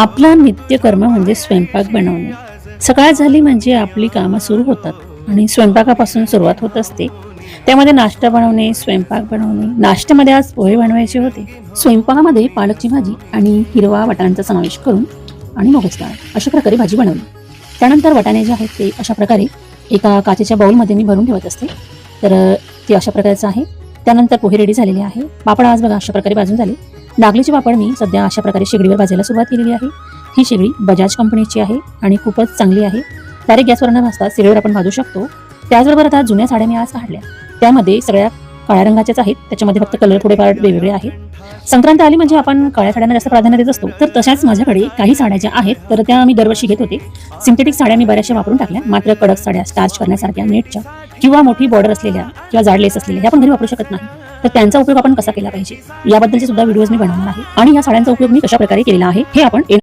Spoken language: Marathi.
आपला नित्यकर्म म्हणजे स्वयंपाक बनवणे. सकाळ झाली म्हणजे आपली कामं सुरू होतात आणि स्वयंपाकापासून सुरुवात होत असते. त्यामध्ये नाश्ता बनवणे स्वयंपाक बनवणे नाश्त्यामध्ये आज पोहे बनवायचे होते. स्वयंपाकामध्ये पालकची भाजी आणि हिरवा वाटाण्यांचा समावेश करून आणि मगच डाळ अशा प्रकारे भाजी बनवली. त्यानंतर वाटाणे जे आहेत ते अशा प्रकारे एका काचेच्या बाउलमध्ये मी भरून ठेवत असते. तर ते अशा प्रकारचं आहे. त्यानंतर पोहे रेडी झालेले आहे. पापड आज बघा अशा प्रकारे भाजून झाले. नागलीची पापड मी सध्या अशा प्रकारे शेगडीवर भाजायला सुरुवात केलेली आहे. ही शेगडी बजाज कंपनीची आहे आणि खूपच चांगली आहे. डायरेक्ट गॅसवर न भाजता सिलेवर आपण भाजू शकतो. त्याचबरोबर आता जुन्या साड्या मी आज काढल्या. त्यामध्ये सगळ्या काळ्या रंगाच्याच आहेत. त्याच्यामध्ये फक्त कलर थोडेफार वेगवेगळे आहेत. संक्रांत आली म्हणजे आपण काळ्या साड्यांना जास्त प्राधान्य देत असतो. तर तशाच माझ्याकडे काही साड्या ज्या आहेत तर त्या मी दरवर्षी घेत होते. सिंथेटिक साड्या मी बऱ्याचशा वापरून टाकल्या. मात्र कडक साड्या स्टार्च करण्यासारख्या नेटच्या किंवा मोठी बॉर्डर असलेल्या किंवा जाड लेस असलेल्या ह्या आपण घरी वापरू शकत नाही. तर त्यांचा उपयोग आपण कसा केला पाहिजे? याबद्दलचे सुद्धा व्हिडिओज मी बनवणार आहे. आणि या साड्यांचा उपयोग मी कशा प्रकारे केलेला आहे हे आपण